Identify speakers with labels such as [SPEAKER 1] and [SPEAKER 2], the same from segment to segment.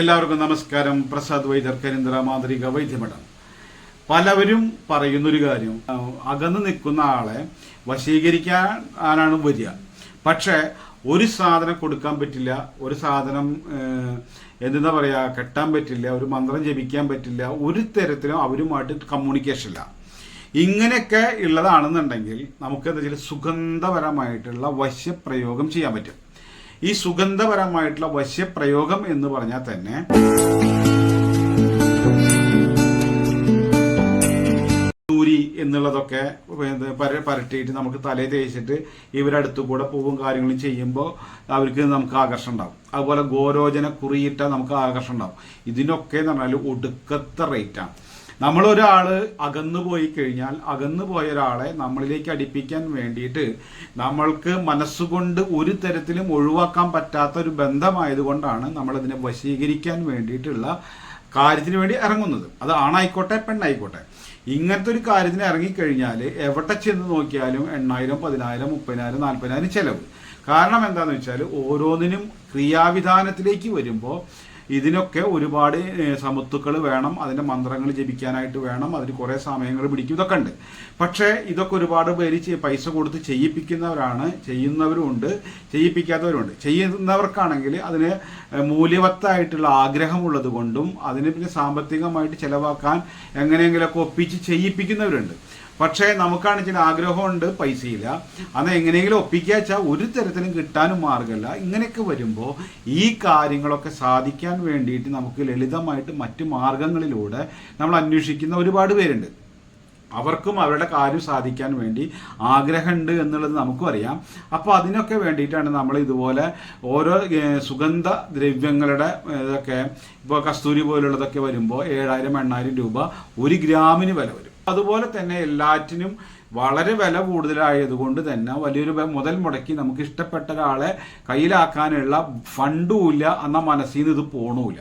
[SPEAKER 1] എല്ലാവർക്കും നമസ്കാരം. പ്രസാദ് വൈദ്യർ കരിന്ദ്ര മാതൃക വൈദ്യമഠം. പലവരും പറയുന്നൊരു കാര്യം അകന്ന് നിൽക്കുന്ന ആളെ വശീകരിക്കാനാണ് വരിക? പക്ഷേ ഒരു സാധനം കൊടുക്കാൻ പറ്റില്ല ഒരു സാധനം എന്താ പറയുക കെട്ടാൻ പറ്റില്ല ഒരു മന്ത്രം ജപിക്കാൻ പറ്റില്ല ഒരു തരത്തിലും അവരുമായിട്ട് കമ്മ്യൂണിക്കേഷൻ ഇല്ല. ഇങ്ങനെയൊക്കെ ഉള്ളതാണെന്നുണ്ടെങ്കിൽ നമുക്ക് എന്താ വെച്ചാൽ സുഗന്ധപരമായിട്ടുള്ള വശ്യപ്രയോഗം ചെയ്യാൻ പറ്റും. ഈ സുഗന്ധപരമായിട്ടുള്ള വശ്യപ്രയോഗം എന്ന് പറഞ്ഞാൽ തന്നെ എന്നുള്ളതൊക്കെ പരട്ടിയിട്ട് നമുക്ക് തലയിൽ തേച്ചിട്ട് ഇവരടുത്തു കൂടെ പൂവും കാര്യങ്ങളും ചെയ്യുമ്പോൾ അവർക്ക് നമുക്ക് ആകർഷണം ഉണ്ടാവും. അതുപോലെ ഗോരോചന കുറിയിട്ട നമുക്ക് ആകർഷണം ഉണ്ടാവും. ഇതിനൊക്കെ എന്ന് പറഞ്ഞാൽ ഒടുക്കത്തെ റേറ്റാണ് നമ്മളൊരാൾ അകന്നു പോയി കഴിഞ്ഞാൽ അകന്നു പോയ ഒരാളെ നമ്മളിലേക്ക് അടുപ്പിക്കാൻ വേണ്ടിയിട്ട് നമ്മൾക്ക് മനസ്സുകൊണ്ട് ഒരു തരത്തിലും ഒഴിവാക്കാൻ പറ്റാത്ത ഒരു ബന്ധമായതുകൊണ്ടാണ് നമ്മളതിനെ വശീകരിക്കാൻ വേണ്ടിയിട്ടുള്ള കാര്യത്തിന് വേണ്ടി ഇറങ്ങുന്നത്. അത് ആണായിക്കോട്ടെ പെണ്ണായിക്കോട്ടെ. ഇങ്ങനത്തെ ഒരു കാര്യത്തിന് ഇറങ്ങിക്കഴിഞ്ഞാൽ എവിടെ ചെന്ന് നോക്കിയാലും എണ്ണായിരം പതിനായിരം മുപ്പതിനായിരം നാൽപ്പതിനായിരം ചെലവ്. കാരണം എന്താണെന്ന് വെച്ചാൽ ഓരോന്നിനും ക്രിയാവിധാനത്തിലേക്ക് വരുമ്പോൾ ഇതിനൊക്കെ ഒരുപാട് സമത്വക്കൾ വേണം അതിന്റെ മന്ത്രങ്ങൾ ജപിക്കാനായിട്ട് വേണം അതിന് കുറേ സമയങ്ങൾ പിടിക്കും ഇതൊക്കെ ഉണ്ട്. പക്ഷേ ഇതൊക്കെ ഒരുപാട് പേര് പൈസ കൊടുത്ത് ചെയ്യിപ്പിക്കുന്നവരാണ് ചെയ്യുന്നവരുമുണ്ട് ചെയ്യിപ്പിക്കാത്തവരുമുണ്ട്. ചെയ്യുന്നവർക്കാണെങ്കിൽ അതിന് മൂല്യവത്തായിട്ടുള്ള ആഗ്രഹമുള്ളത് കൊണ്ടും അതിന് പിന്നെ സാമ്പത്തികമായിട്ട് ചെലവാക്കാൻ എങ്ങനെയെങ്കിലുമൊക്കെ ഒപ്പിച്ച് ചെയ്യിപ്പിക്കുന്നവരുണ്ട്. പക്ഷേ നമുക്കാണ് ചില ആഗ്രഹമുണ്ട് പൈസയില്ല. അന്ന് എങ്ങനെയെങ്കിലും ഒപ്പിക്കുക വെച്ചാൽ ഒരു തരത്തിലും കിട്ടാനും മാർഗമില്ല. ഇങ്ങനെയൊക്കെ വരുമ്പോൾ ഈ കാര്യങ്ങളൊക്കെ സാധിക്കാൻ വേണ്ടിയിട്ട് നമുക്ക് ലളിതമായിട്ട് മറ്റു മാർഗങ്ങളിലൂടെ നമ്മൾ അന്വേഷിക്കുന്ന ഒരുപാട് പേരുണ്ട്. അവർക്കും അവരുടെ കാര്യം സാധിക്കാൻ വേണ്ടി ആഗ്രഹമുണ്ട് എന്നുള്ളത് നമുക്കും അറിയാം. അപ്പോൾ അതിനൊക്കെ വേണ്ടിയിട്ടാണ് നമ്മൾ ഇതുപോലെ ഓരോ സുഗന്ധ ദ്രവ്യങ്ങളുടെ ഇതൊക്കെ ഇപ്പോൾ കസ്തൂരി പോലുള്ളതൊക്കെ വരുമ്പോൾ ഏഴായിരം എണ്ണായിരം രൂപ ഒരു ഗ്രാമിന് വില വരും. അതുപോലെ തന്നെ എല്ലാറ്റിനും വളരെ വില കൂടുതലായതുകൊണ്ട് തന്നെ വലിയൊരു മുതൽ മുടക്കി നമുക്ക് ഇഷ്ടപ്പെട്ട ഒരാളെ കയ്യിലാക്കാനുള്ള ഫണ്ടുമില്ല എന്ന മനസ്സിൽ നിന്ന് ഇത് പോണൂല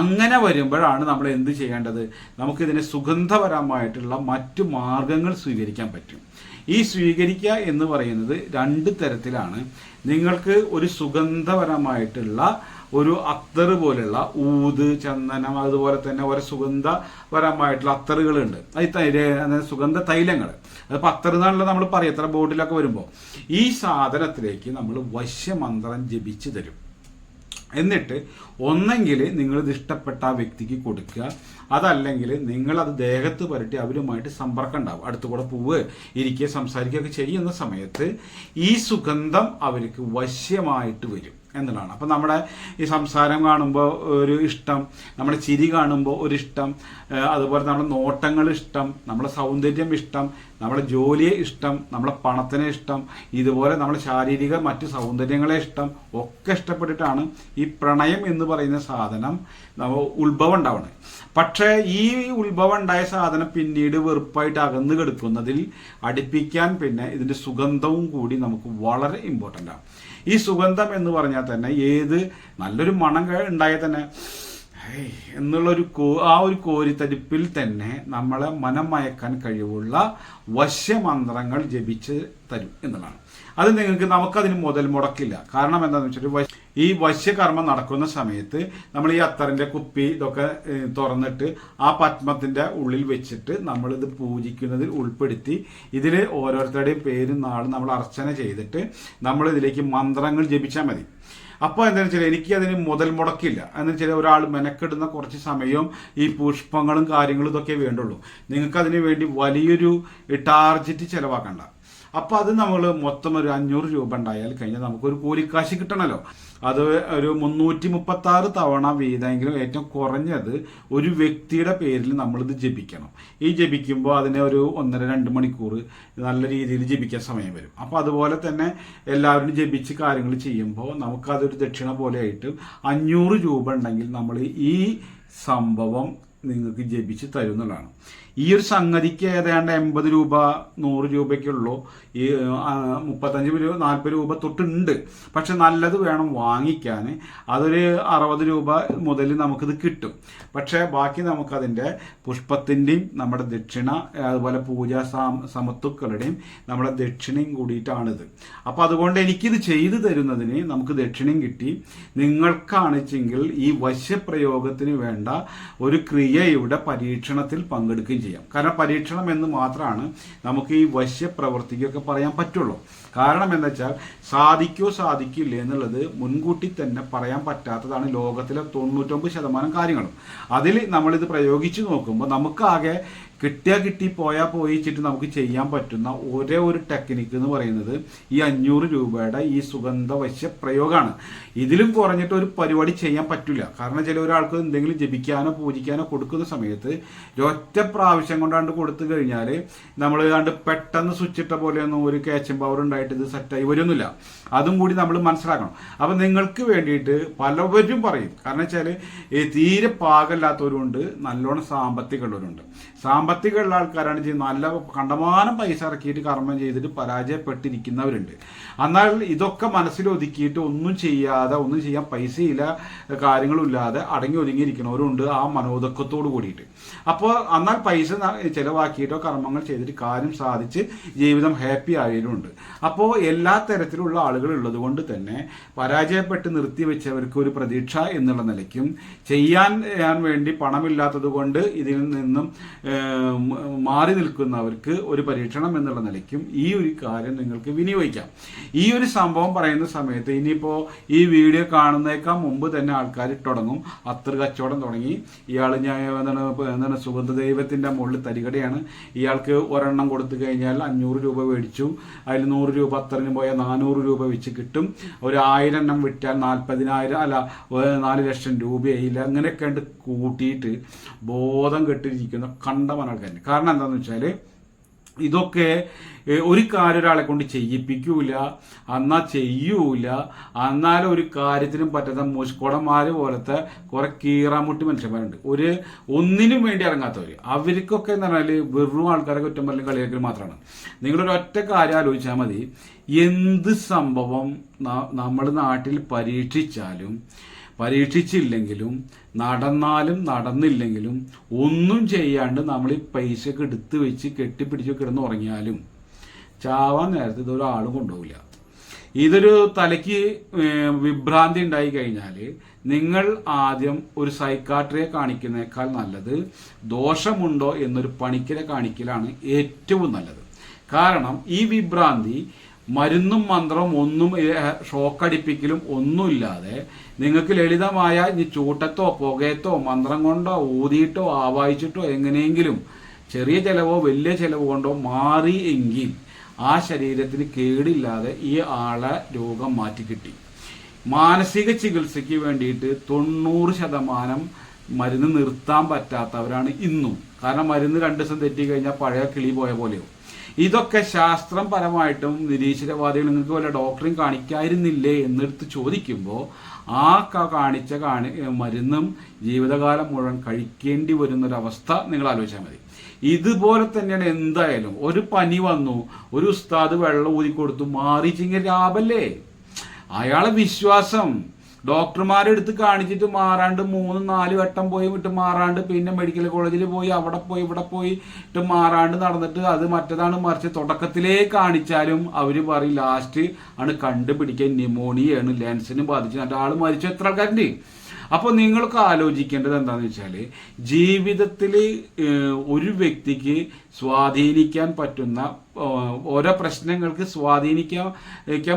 [SPEAKER 1] അങ്ങനെ വരുമ്പോഴാണ് നമ്മൾ എന്ത് ചെയ്യേണ്ടത്? നമുക്കിതിനെ സുഗന്ധപരമായിട്ടുള്ള മറ്റു മാർഗങ്ങൾ സ്വീകരിക്കാൻ പറ്റും. ഈ സ്വീകരിക്കുക എന്ന് പറയുന്നത് രണ്ട് തരത്തിലാണ്. നിങ്ങൾക്ക് ഒരു സുഗന്ധപരമായിട്ടുള്ള ഒരു അത്തർ പോലെയുള്ള ഊത് ചന്ദനം അതുപോലെ തന്നെ ഓരോ സുഗന്ധപരമായിട്ടുള്ള അത്തറുകളുണ്ട്. അത് സുഗന്ധ തൈലങ്ങൾ. അതിപ്പോൾ അത്തർ എന്നാണല്ലോ നമ്മൾ പറയും എത്ര ബോർഡിലൊക്കെ വരുമ്പോൾ ഈ സാധനത്തിലേക്ക് നമ്മൾ വശ്യമന്ത്രം ജപിച്ച് തരും. എന്നിട്ട് ഒന്നെങ്കിൽ നിങ്ങൾ ഇഷ്ടപ്പെട്ട ആ വ്യക്തിക്ക് കൊടുക്കുക. അതല്ലെങ്കിൽ നിങ്ങളത് ദേഹത്ത് പുരട്ടി അവരുമായിട്ട് സമ്പർക്കം ഉണ്ടാവും. അടുത്ത കൂടെ പൂവ് ഇരിക്കുക സംസാരിക്കുകയൊക്കെ ചെയ്യുന്ന സമയത്ത് ഈ സുഗന്ധം അവർക്ക് വശ്യമായിട്ട് വരും. എന്നുള്ളതാണ് അപ്പം നമ്മുടെ ഈ സംസാരം കാണുമ്പോൾ ഒരു ഇഷ്ടം നമ്മുടെ ചിരി കാണുമ്പോൾ ഒരു ഇഷ്ടം അതുപോലെ നമ്മുടെ നോട്ടങ്ങൾ ഇഷ്ടം നമ്മുടെ സൗന്ദര്യം ഇഷ്ടം നമ്മുടെ ജോലിയെ ഇഷ്ടം നമ്മുടെ പണത്തിനെ ഇഷ്ടം ഇതുപോലെ നമ്മുടെ ശാരീരിക മറ്റു സൗന്ദര്യങ്ങളെ ഇഷ്ടം ഒക്കെ ഇഷ്ടപ്പെട്ടിട്ടാണ് ഈ പ്രണയം എന്ന് പറയുന്ന സാധനം ഉത്ഭവം ഉണ്ടാവുന്നത് പക്ഷേ ഈ ഉത്ഭവം ഉണ്ടായ സാധനം പിന്നീട് വെറുപ്പായിട്ട് അകന്നു കിടക്കുന്നതിൽ അടുപ്പിക്കാൻ പിന്നെ ഇതിന്റെ സുഗന്ധവും കൂടി നമുക്ക് വളരെ ഇമ്പോർട്ടന്റ് ആണ് ഈ സുഗന്ധം എന്ന് പറഞ്ഞാൽ തന്നെ ഏത് നല്ലൊരു മണം ഉണ്ടായ തന്നെ എന്നുള്ളൊരു കോ ആ ഒരു കോരിത്തരിപ്പിൽ തന്നെ നമ്മളെ മനം മയക്കാൻ കഴിവുള്ള വശ്യമന്ത്രങ്ങൾ ജപിച്ച് തരും എന്നുള്ളതാണ്. അത് നിങ്ങൾക്ക് നമുക്കതിന് മുതൽ മുടക്കില്ല. കാരണം എന്താണെന്ന് വശ്- ഈ വശ്യകർമ്മം നടക്കുന്ന സമയത്ത് നമ്മൾ ഈ അത്തറിന്റെ കുപ്പി ഇതൊക്കെ തുറന്നിട്ട് ആ പത്മത്തിന്റെ ഉള്ളിൽ വെച്ചിട്ട് നമ്മൾ ഇത് പൂജിക്കുന്നതിൽ ഉൾപ്പെടുത്തി ഇതിൽ ഓരോരുത്തരുടെയും പേരും നാളും നമ്മൾ അർച്ചന ചെയ്തിട്ട് നമ്മൾ ഇതിലേക്ക് മന്ത്രങ്ങൾ ജപിച്ചാൽ മതി. അപ്പോൾ എന്താണെന്ന് വെച്ചാൽ എനിക്ക് അതിന് മുതൽ മുടക്കില്ല. എന്ന് വെച്ചാൽ ഒരാൾ മെനക്കെടുന്ന കുറച്ച് സമയവും ഈ പുഷ്പങ്ങളും കാര്യങ്ങളും ഇതൊക്കെ വേണ്ടുള്ളൂ. നിങ്ങൾക്ക് അതിന് വേണ്ടി വലിയൊരു ടാർജറ്റ് ചിലവാക്കണ്ട. അപ്പോൾ അത് നമ്മൾ മൊത്തം ഒരു അഞ്ഞൂറ് രൂപ ഉണ്ടായാൽ കഴിഞ്ഞാൽ നമുക്കൊരു കൂലിക്കാശ് കിട്ടണമല്ലോ അത് ഒരു മുന്നൂറ്റി മുപ്പത്തി ആറ് തവണ വീതമെങ്കിലും ഏറ്റവും കുറഞ്ഞത് ഒരു വ്യക്തിയുടെ പേരിൽ നമ്മളിത് ജപിക്കണം. ഈ ജപിക്കുമ്പോൾ അതിനെ ഒരു ഒന്നര രണ്ട് മണിക്കൂർ നല്ല രീതിയിൽ ജപിക്കാൻ സമയം വരും. അപ്പോൾ അതുപോലെ തന്നെ എല്ലാവരും ജപിച്ച് കാര്യങ്ങൾ ചെയ്യുമ്പോൾ നമുക്കതൊരു ദക്ഷിണ പോലെ ആയിട്ട് അഞ്ഞൂറ് രൂപ ഉണ്ടെങ്കിൽ നമ്മൾ ഈ സംഭവം നിങ്ങൾക്ക് ജപിച്ച് തരുന്നതാണ് ഈ ഒരു സംഗതിക്ക് ഏതാണ്ട് എൺപത് രൂപ നൂറ് രൂപയ്ക്കുള്ളൂ. ഈ മുപ്പത്തഞ്ച് രൂപ നാൽപ്പത് രൂപ തൊട്ടുണ്ട്. പക്ഷെ നല്ലത് വേണം വാങ്ങിക്കാൻ. അതൊരു അറുപത് രൂപ മുതൽ നമുക്കിത് കിട്ടും. പക്ഷേ ബാക്കി നമുക്കതിന്റെ പുഷ്പത്തിന്റെയും നമ്മുടെ ദക്ഷിണ അതുപോലെ പൂജാ സമത്തുക്കളുടെയും നമ്മുടെ ദക്ഷിണയും കൂടിയിട്ടാണിത്. അപ്പോൾ അതുകൊണ്ട് എനിക്കിത് ചെയ്തു തരുന്നതിന് നമുക്ക് ദക്ഷിണയും കിട്ടി. നിങ്ങൾക്കാണിച്ചെങ്കിൽ ഈ വശ്യപ്രയോഗത്തിന് വേണ്ട ഒരു ക്രിയയുടെ പരീക്ഷണത്തിൽ പങ്കെടുക്കുകയും ചെയ്യാം. കാരണം പരീക്ഷണം എന്ന് മാത്രമാണ് നമുക്ക് ഈ വശ്യപ്രവൃത്തിക്കൊക്കെ പറയാൻ പറ്റുള്ളൂ. കാരണം എന്താ വെച്ചാൽ സാധിക്കോ സാധിക്കില്ല എന്നുള്ളത് മുൻകൂട്ടി തന്നെ പറയാൻ പറ്റാത്തതാണ് ലോകത്തിലെ തൊണ്ണൂറ്റൊമ്പത് ശതമാനം കാര്യങ്ങളും. അതിൽ നമ്മളിത് പ്രയോഗിച്ച് നോക്കുമ്പോൾ നമുക്കാകെ കിട്ടിയാ കിട്ടി പോയാൽ പോയിച്ചിട്ട് നമുക്ക് ചെയ്യാൻ പറ്റുന്ന ഒരേ ഒരു ടെക്നിക്ക് എന്ന് പറയുന്നത് ഈ അഞ്ഞൂറ് രൂപയുടെ ഈ സുഗന്ധവശ്യ പ്രയോഗമാണ് ഇതിലും കുറഞ്ഞിട്ട് ഒരു പരിപാടി ചെയ്യാൻ പറ്റില്ല. കാരണം ചില ഒരാൾക്ക് എന്തെങ്കിലും ജപിക്കാനോ പൂജിക്കാനോ കൊടുക്കുന്ന സമയത്ത് ഒറ്റ പ്രാവശ്യം കൊണ്ടാണ്ട് കൊടുത്തു കഴിഞ്ഞാൽ നമ്മൾ കണ്ട് പെട്ടെന്ന് സ്വിച്ചിട്ട പോലെയൊന്നും ഒരു ക്യാച്ചും പവർ ഉണ്ടായിട്ട് ഇത് സെറ്റായി വരുന്നില്ല. അതും കൂടി നമ്മൾ മനസ്സിലാക്കണം. അപ്പം നിങ്ങൾക്ക് വേണ്ടിയിട്ട് പലവരും പറയും. കാരണം വെച്ചാൽ ഈ തീരെ പാകമില്ലാത്തവരുണ്ട് നല്ലോണം സാമ്പത്തികമുള്ളവരുണ്ട്. സാമ്പത്തികമുള്ള ആൾക്കാരാണ് ചെയ്യുന്നത് നല്ല കണ്ടമാനം പൈസ ഇറക്കിയിട്ട് കർമ്മം ചെയ്തിട്ട് പരാജയപ്പെട്ടിരിക്കുന്നവരുണ്ട്. എന്നാൽ ഇതൊക്കെ മനസ്സിലൊതുക്കിയിട്ട് ഒന്നും ചെയ്യാതെ ഒന്നും ചെയ്യാൻ പൈസയില്ല കാര്യങ്ങളും ഇല്ലാതെ അടങ്ങി ഒതുങ്ങിയിരിക്കുന്നവരുണ്ട് ആ മനോദക്കത്തോട് കൂടിയിട്ട്. അപ്പോൾ എന്നാൽ പൈസ ചിലവാക്കിയിട്ടോ കർമ്മങ്ങൾ ചെയ്തിട്ട് കാര്യം സാധിച്ച് ജീവിതം ഹാപ്പി ആയവരുണ്ട്. അപ്പോൾ എല്ലാ തരത്തിലുള്ള ആളുകൾ ഉള്ളത് കൊണ്ട് തന്നെ പരാജയപ്പെട്ട് നിർത്തിവെച്ചവർക്ക് ഒരു പ്രതീക്ഷ എന്നുള്ള നിലയ്ക്കും ചെയ്യാൻ വേണ്ടി പണമില്ലാത്തത് കൊണ്ട് ഇതിൽ നിന്നും മാറി നിൽക്കുന്നവർക്ക് ഒരു പരീക്ഷണം എന്നുള്ള നിലയ്ക്കും ഈ ഒരു കാര്യം നിങ്ങൾക്ക് വിനിയോഗിക്കാം. ഈ ഒരു സംഭവം പറയുന്ന സമയത്ത് ഇനിയിപ്പോൾ ഈ വീഡിയോ കാണുന്നേക്കാൾ മുമ്പ് തന്നെ ആൾക്കാർ തുടങ്ങും. അത്ര കച്ചവടം തുടങ്ങി. ഇയാൾ ഞാൻ എന്താണ് എന്താണ് സുഗന്ധ ദൈവത്തിന്റെ മുകളിൽ തരികടയാണ്. ഇയാൾക്ക് ഒരെണ്ണം കൊടുത്തു കഴിഞ്ഞാൽ അഞ്ഞൂറ് രൂപ മേടിച്ചു. അതിൽ നൂറ് രൂപ അത്തറിന് പോയാൽ നാനൂറ് രൂപ വെച്ച് കിട്ടും. ഒരു ആയിരം എണ്ണം വിറ്റാൽ നാൽപ്പതിനായിരം അല്ല നാല് ലക്ഷം രൂപയായില്ല. അങ്ങനെയൊക്കെ കൂട്ടിയിട്ട് ബോധം കെട്ടിരിക്കുന്ന കണ്ടമാന ആൾക്കാർ കാരണം എന്താണെന്ന് വെച്ചാൽ ഇതൊക്കെ ഒരു കാര്യം ഒരാളെ കൊണ്ട് ചെയ്യിപ്പിക്കൂല എന്നാ ചെയ്യൂല എന്നാലും ഒരു കാര്യത്തിനും പറ്റാത്ത മുഷ്കുടന്മാര് പോലത്തെ കുറെ കീറാമുട്ടി മനുഷ്യന്മാരുണ്ട്. ഒരു ഒന്നിനും വേണ്ടി ഇറങ്ങാത്തവർ അവർക്കൊക്കെ എന്ന് പറഞ്ഞാൽ വെറും ആൾക്കാരെ കുറ്റം പറയലും കളിയാക്കൽ മാത്രമാണ്. നിങ്ങളൊരു ഒറ്റ കാര്യം ആലോചിച്ചാൽ മതി. എന്ത് സംഭവം നമ്മൾ നാട്ടിൽ പരീക്ഷിച്ചാലും പരീക്ഷിച്ചില്ലെങ്കിലും നടന്നാലും നടന്നില്ലെങ്കിലും ഒന്നും ചെയ്യാണ്ട് നമ്മൾ ഈ പൈസയൊക്കെ എടുത്ത് വെച്ച് കെട്ടിപ്പിടിച്ച് കിടന്ന് ഉറങ്ങിയാലും ചാവാൻ നേരത്തെ ഇതൊരാളും കൊണ്ടുപോകില്ല ഇതൊരു തലയ്ക്ക് വിഭ്രാന്തി ഉണ്ടായി കഴിഞ്ഞാൽ നിങ്ങൾ ആദ്യം ഒരു സൈക്കാട്രിയെ കാണിക്കുന്നേക്കാൾ നല്ലത് ദോഷമുണ്ടോ എന്നൊരു പണിക്കരെ കാണിക്കലാണ് ഏറ്റവും നല്ലത്. കാരണം ഈ വിഭ്രാന്തി മരുന്നും മന്ത്രവും ഒന്നും ഷോക്കടിപ്പിക്കലും ഒന്നുമില്ലാതെ നിങ്ങൾക്ക് ലളിതമായ ഇനി ചൂട്ടത്തോ പുകയത്തോ മന്ത്രം കൊണ്ടോ ഊതിയിട്ടോ ആവായിച്ചിട്ടോ എങ്ങനെയെങ്കിലും ചെറിയ ചിലവോ വലിയ ചിലവ് കൊണ്ടോ മാറി എങ്കിൽ ആ ശരീരത്തിന് കേടില്ലാതെ ഈ ആളെ രോഗം മാറ്റി കിട്ടി. മാനസിക ചികിത്സയ്ക്ക് വേണ്ടിയിട്ട് തൊണ്ണൂറ് ശതമാനം മരുന്ന് നിർത്താൻ പറ്റാത്തവരാണ് ഇന്നും. കാരണം മരുന്ന് രണ്ട് ദിവസം തെറ്റി കഴിഞ്ഞാൽ പഴയ കിളി പോയ പോലെയോ ഇതൊക്കെ ശാസ്ത്രം പരമായിട്ടും നിരീശ്വരവാദികൾ നിങ്ങൾക്ക് വല്ല ഡോക്ടറും കാണിക്കായിരുന്നില്ലേ എന്നെടുത്ത് ചോദിക്കുമ്പോൾ ആ കാണിച്ച കാണി മരുന്നും ജീവിതകാലം മുഴുവൻ കഴിക്കേണ്ടി വരുന്നൊരവസ്ഥ നിങ്ങൾ ആലോചിച്ചാൽ മതി. ഇതുപോലെ തന്നെയാണ് എന്തായാലും ഒരു പനി വന്നു ഒരു ഉസ്താദ് വെള്ളം ഊതി കൊടുത്തു മാറിച്ചിങ്ങനെ ലാഭല്ലേ? അയാളെ വിശ്വാസം ഡോക്ടർമാരെ എടുത്ത് കാണിച്ചിട്ട് മാറാണ്ട് മൂന്ന് നാല് വട്ടം പോയി വിട്ട് മാറാണ്ട് പിന്നെ മെഡിക്കൽ കോളേജിൽ പോയി അവിടെ പോയി ഇവിടെ പോയി ഇട്ട് മാറാണ്ട് നടന്നിട്ട് അത് മറ്റതാണ് മറിച്ച് തുടക്കത്തിലേ കാണിച്ചാലും അവർ പറയും ലാസ്റ്റ് ആണ് കണ്ടുപിടിക്കാൻ ന്യൂമോണിയാണ് ലെൻസിനും ബാധിച്ചു. എന്നിട്ട് ആൾ മരിച്ചു എത്ര ആൾക്കാരുണ്ട്? അപ്പോൾ നിങ്ങൾക്ക് ആലോചിക്കേണ്ടത് എന്താണെന്ന് വെച്ചാൽ ജീവിതത്തിൽ ഒരു വ്യക്തിക്ക് സ്വാധീനിക്കാൻ പറ്റുന്ന ഓരോ പ്രശ്നങ്ങൾക്ക് സ്വാധീനിക്കാൻ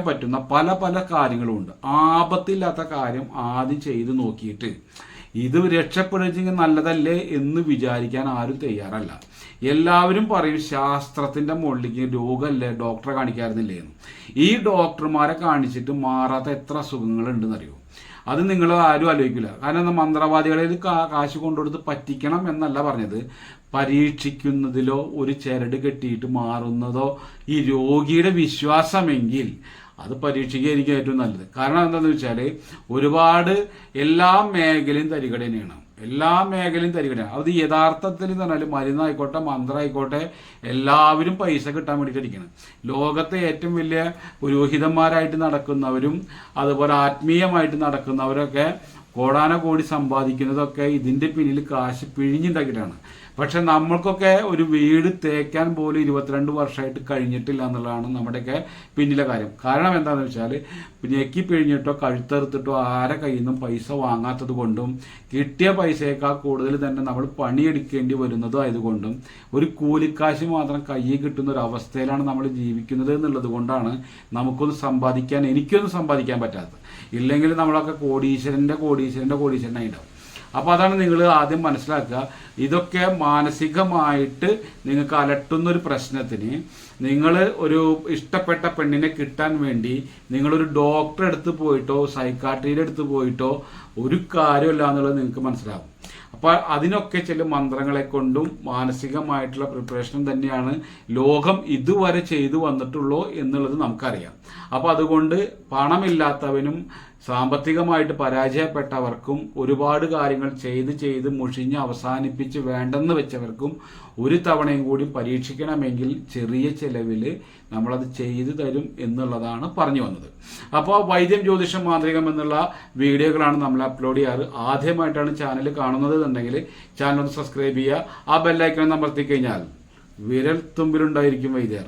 [SPEAKER 1] പറ്റുന്ന പല പല കാര്യങ്ങളുമുണ്ട് ആപത്തില്ലാത്ത കാര്യം ആദ്യം ചെയ്ത് നോക്കിയിട്ട് ഇത് രക്ഷപ്പെടുകയെങ്കിൽ നല്ലതല്ലേ എന്ന് വിചാരിക്കാൻ ആരും തയ്യാറല്ല. എല്ലാവരും പറയും ശാസ്ത്രത്തിന്റെ മുകളിലേക്ക് രോഗമല്ലേ ഡോക്ടറെ കാണിക്കാറുന്നില്ലേ എന്ന് ഈ ഡോക്ടർമാരെ കാണിച്ചിട്ട് മാറാത്ത എത്ര അസുഖങ്ങളുണ്ടെന്നറിയോ അത് നിങ്ങൾ ആരും ആലോചിക്കില്ല. കാരണം മന്ത്രവാദികളിൽ കാശ് കൊണ്ടുകൊടുത്ത് പറ്റിക്കണം എന്നല്ല പറഞ്ഞത്. പരീക്ഷിക്കുന്നതിലോ ഒരു ചരട് കെട്ടിയിട്ട് മാറുന്നതോ ഈ രോഗിയുടെ വിശ്വാസമെങ്കിൽ അത് പരീക്ഷിക്കുകയായിരിക്കും ഏറ്റവും നല്ലത്. കാരണം എന്താണെന്ന് വെച്ചാൽ ഒരുപാട് എല്ലാ മേഖലയും തരികട തന്നെയാണ്. എല്ലാ മേഖലയും തരികയാണ്. അത് യഥാർത്ഥത്തിൽ എന്ന് പറഞ്ഞാൽ മരുന്നായിക്കോട്ടെ മന്ത്രമായിക്കോട്ടെ എല്ലാവരും പൈസ കിട്ടാൻ വേണ്ടിയിട്ട് ഇരിക്കണം ലോകത്തെ ഏറ്റവും വലിയ പുരോഹിതന്മാരായിട്ട് നടക്കുന്നവരും അതുപോലെ ആത്മീയമായിട്ട് നടക്കുന്നവരൊക്കെ കോടാന കോടി സമ്പാദിക്കുന്നതൊക്കെ ഇതിന്റെ പിന്നിൽ കാശ് പിഴിഞ്ഞുണ്ടാക്കിയിട്ടാണ് പക്ഷെ നമ്മൾക്കൊക്കെ ഒരു വീട് തേക്കാൻ പോലും ഇരുപത്തിരണ്ട് വർഷമായിട്ട് കഴിഞ്ഞിട്ടില്ല എന്നുള്ളതാണ് നമ്മുടെയൊക്കെ പിന്നിലെ കാര്യം. കാരണം എന്താണെന്ന് വെച്ചാൽ ഞെക്കി പിഴിഞ്ഞിട്ടോ കഴുത്തെറുത്തിട്ടോ ആരെ കയ്യിൽ നിന്നും പൈസ വാങ്ങാത്തത് കൊണ്ടും കിട്ടിയ പൈസയേക്കാൾ കൂടുതൽ തന്നെ നമ്മൾ പണിയെടുക്കേണ്ടി വരുന്നതും ആയതുകൊണ്ടും ഒരു കൂലിക്കാശ് മാത്രം കയ്യിൽ കിട്ടുന്ന ഒരു അവസ്ഥയിലാണ് നമ്മൾ ജീവിക്കുന്നത് എന്നുള്ളത് കൊണ്ടാണ് നമുക്കൊന്ന് സമ്പാദിക്കാൻ എനിക്കൊന്നും സമ്പാദിക്കാൻ പറ്റാത്തത്. ഇല്ലെങ്കിൽ നമ്മളൊക്കെ കോടീശ്വരന്റെ കോടീശ്വരന്റെ കോടീശ്വരനായിട്ടുണ്ടാവും അപ്പോൾ അതാണ് നിങ്ങൾ ആദ്യം മനസ്സിലാക്കുക. ഇതൊക്കെ മാനസികമായിട്ട് നിങ്ങൾക്ക് അലട്ടുന്ന ഒരു പ്രശ്നത്തിന് നിങ്ങൾ ഒരു ഇഷ്ടപ്പെട്ട പെണ്ണിനെ കിട്ടാൻ വേണ്ടി നിങ്ങളൊരു ഡോക്ടറെ അടുത്ത് പോയിട്ടോ സൈക്കാട്രിയുടെ അടുത്ത് പോയിട്ടോ ഒരു കാര്യമില്ല എന്നുള്ളത് നിങ്ങൾക്ക് മനസ്സിലാകും അപ്പോൾ അതിനൊക്കെ ചില മന്ത്രങ്ങളെ കൊണ്ടും മാനസികമായിട്ടുള്ള പ്രിപ്പറേഷൻ തന്നെയാണ് ലോകം ഇതുവരെ ചെയ്തു വന്നിട്ടുള്ളൂ എന്നുള്ളത് നമുക്കറിയാം. അപ്പോൾ അതുകൊണ്ട് പണമില്ലാത്തവനും സാമ്പത്തികമായിട്ട് പരാജയപ്പെട്ടവർക്കും ഒരുപാട് കാര്യങ്ങൾ ചെയ്ത് ചെയ്ത് മുഷിഞ്ഞ് അവസാനിപ്പിച്ച് വേണ്ടെന്ന് വെച്ചവർക്കും ഒരു തവണയും കൂടി പരീക്ഷിക്കണമെങ്കിൽ ചെറിയ ചെലവിൽ നമ്മളത് ചെയ്തു തരും എന്നുള്ളതാണ് പറഞ്ഞു വന്നത്. അപ്പോൾ വൈദ്യം ജ്യോതിഷം മാന്ത്രികം എന്നുള്ള വീഡിയോകളാണ് നമ്മൾ അപ്ലോഡ് ചെയ്യാറ്. ആദ്യമായിട്ടാണ് ചാനൽ കാണുന്നത് എന്നുണ്ടെങ്കിൽ ചാനൽ ഒന്ന് സബ്സ്ക്രൈബ് ചെയ്യുക. ആ ബെല്ലൈക്കൺ അമർത്തി കഴിഞ്ഞാൽ വിരൽ തുമ്പിലുണ്ടായിരിക്കും വൈദ്യർ.